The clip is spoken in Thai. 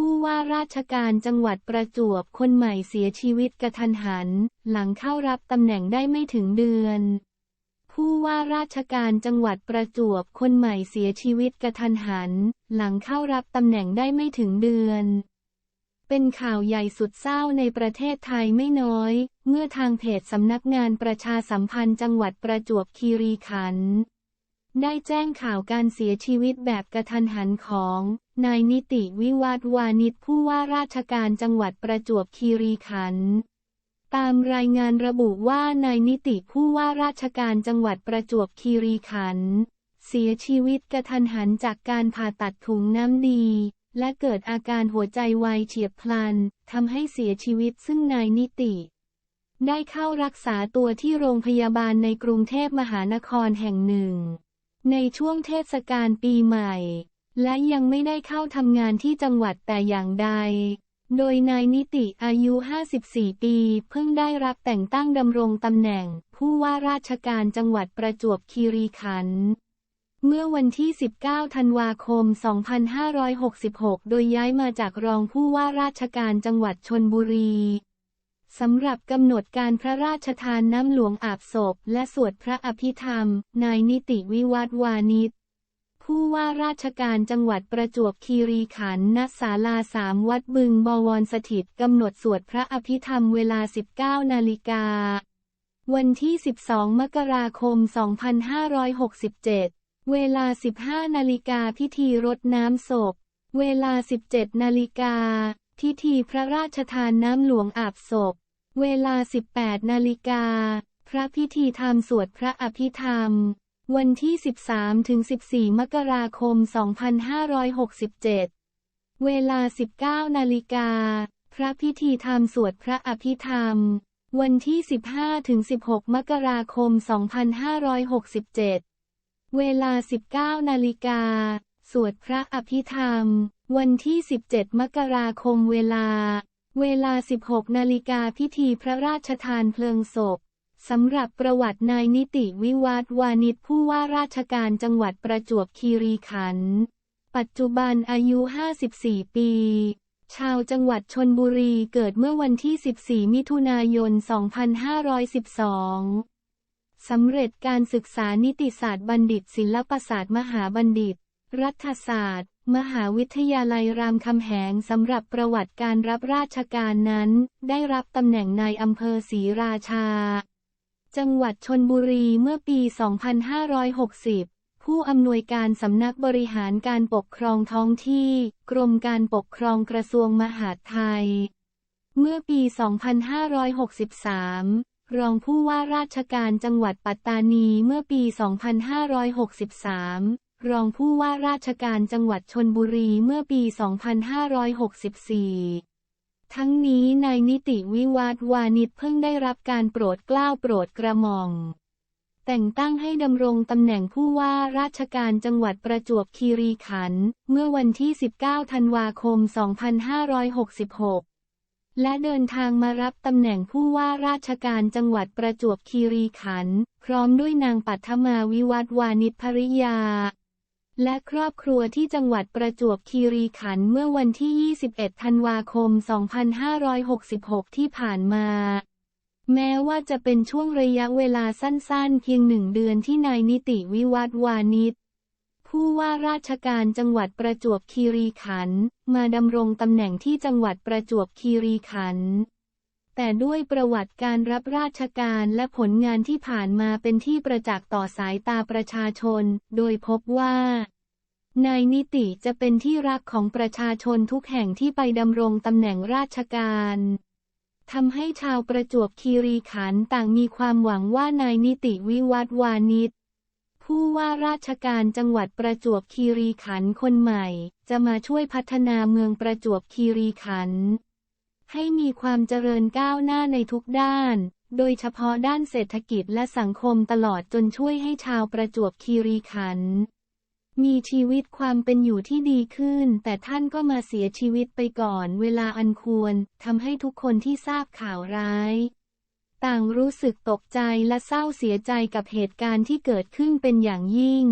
ผู้ว่าราชการจังหวัดประจวบคนใหม่เสียชีวิตกระทันหัน หลังเข้ารับตำแหน่งได้ไม่ถึงเดือน ผู้ว่าราชการจังหวัดประจวบคนใหม่เสียชีวิตกระทันหัน หลังเข้ารับตำแหน่งได้ไม่ถึงเดือน เป็นข่าวใหญ่สุดเศร้าในประเทศไทยไม่น้อย เมื่อทางเพจสำนักงานประชาสัมพันธ์จังหวัดประจวบคีรีขันธ์ ได้แจ้งข่าวการเสียชีวิตแบบกระทันหันของ นายนิติวิวัฒวานิชผู้ว่าราชการจังหวัดประจวบคีรีขันธ์ตามรายงานระบุว่านายนิติผู้ว่าราชการจังหวัดประจวบคีรีขันธ์เสียชีวิตกระทันหันจากการผ่าตัดถุงน้ำดี และเกิดอาการหัวใจวายเฉียบพลันทำให้เสียชีวิตซึ่งนายนิติ ได้เข้ารักษาตัวที่โรงพยาบาลในกรุงเทพมหานครแห่งหนึ่ง ในช่วงเทศกาลปีใหม่ และยังไม่ได้เข้าทำงานที่จังหวัดแต่อย่างใด โดยนายนิติอายุ 54 ปี เพิ่งได้รับแต่งตั้งดำรงตำแหน่ง ผู้ว่าราชการจังหวัดประจวบคีรีขันธ์เมื่อวันที่ 19 ธันวาคม 2566 โดยย้ายมาจากรองผู้ว่าราชการจังหวัดชนบุรี สำหรับกำหนดการพระราชทานน้ำหลวงอาบศพ และสวดพระอภิธรรม นายนิติวิวัฒวานิชผู้ว่าราชการจังหวัดประจวบคีรีขันธ์ณศาลาสามวัดบึงบวรสถิตกำหนดสวดพระอภิธรรมเวลา 19 นาฬิกา วันที่ 12 มกราคม 2567 เวลา 15 นาฬิกาพิธีรดน้ำศพ เวลา 17 นาฬิกาพิธีพระราชทานน้ำหลวงอาบศพ เวลา 18 นาฬิกา พระพิธีธรรมสวดพระอภิธรรม วันที่ 13ถึง14 มกราคม 2567 เวลา 19 นาฬิกา พระพิธีธรรมสวดพระอภิธรรม วันที่ 15ถึง16 มกราคม 2567 เวลา 19 นาฬิกา สวดพระอภิธรรม วันที่ 17 มกราคมเวลา เวลา 16 นาฬิกาพิธีพระราชทานเพลิงศพ สำหรับประวัตินายนิติวิวัฒวานิชผู้ว่าราชการจังหวัดประจวบคีรีขันธ์ ปัจจุบันอายุ 54 ปี ชาวจังหวัดชนบุรีเกิดเมื่อวันที่ 14 มิถุนายน 2512 สำเร็จการศึกษานิติศาสตร์บัณฑิต ศิลปศาสตร์มหาบัณฑิต รัฐศาสตร์ มหาวิทยาลัยรามคำแหงสำหรับประวัติการรับราชการนั้น ได้รับตำแหน่งนายอำเภอศรีราชา จังหวัดชนบุรีเมื่อปี 2560 ผู้อำนวยการสำนักบริหารการปกครองท้องที่ กรมการปกครองกระทรวงมหาดไทย เมื่อปี 2563 รองผู้ว่าราชการจังหวัดปัตตานีเมื่อปี 2563 รองผู้ว่าราชการจังหวัดชนบุรีเมื่อปี 2564ทั้งนี้นายนิติวิวัฒวานิชเพิ่งได้รับการโปรดเกล้าโปรดกระหม่อม แต่งตั้งให้ดำรงตำแหน่งผู้ว่าราชการจังหวัดประจวบคีรีขันธ์เมื่อวันที่ 19 ธันวาคม 2566 และเดินทางมารับตำแหน่งผู้ว่าราชการจังหวัดประจวบคีรีขันธ์พร้อมด้วยนางปัทมาวิวัฒวานิชภริยา และครอบครัวที่จังหวัดประจวบคีรีขันธ์เมื่อวันที่ 21 ธันวาคม 2566 ที่ผ่านมา แม้ว่าจะเป็นช่วงระยะเวลาสั้นๆ เพียงหนึ่งเดือนที่นายนิติวิวัฒวานิชผู้ว่าราชการจังหวัดประจวบคีรีขันธ์มาดำรงตำแหน่งที่จังหวัดประจวบคีรีขันธ์ แต่ด้วยประวัติการรับราชการและผลงานที่ผ่านมาเป็นที่ประจักษ์ต่อสายตาประชาชน โดยพบว่านายนิติจะเป็นที่รักของประชาชนทุกแห่งที่ไปดำรงตำแหน่งราชการทำให้ชาวประจวบคีรีขันธ์ต่างมีความหวังว่านายนิติวิวัฒวานิชผู้ว่าราชการจังหวัดประจวบคีรีขันธ์คนใหม่ จะมาช่วยพัฒนาเมืองประจวบคีรีขันธ์ ให้มีความเจริญก้าวหน้าในทุกด้าน โดยเฉพาะด้านเศรษฐกิจและสังคมตลอดจนช่วยให้ชาวประจวบคีรีขันธ์มีชีวิตความเป็นอยู่ที่ดีขึ้น แต่ท่านก็มาเสียชีวิตไปก่อนเวลาอันควรทำให้ทุกคนที่ทราบข่าวร้าย ต่างรู้สึกตกใจและเศร้าเสียใจกับเหตุการณ์ที่เกิดขึ้นเป็นอย่างยิ่ง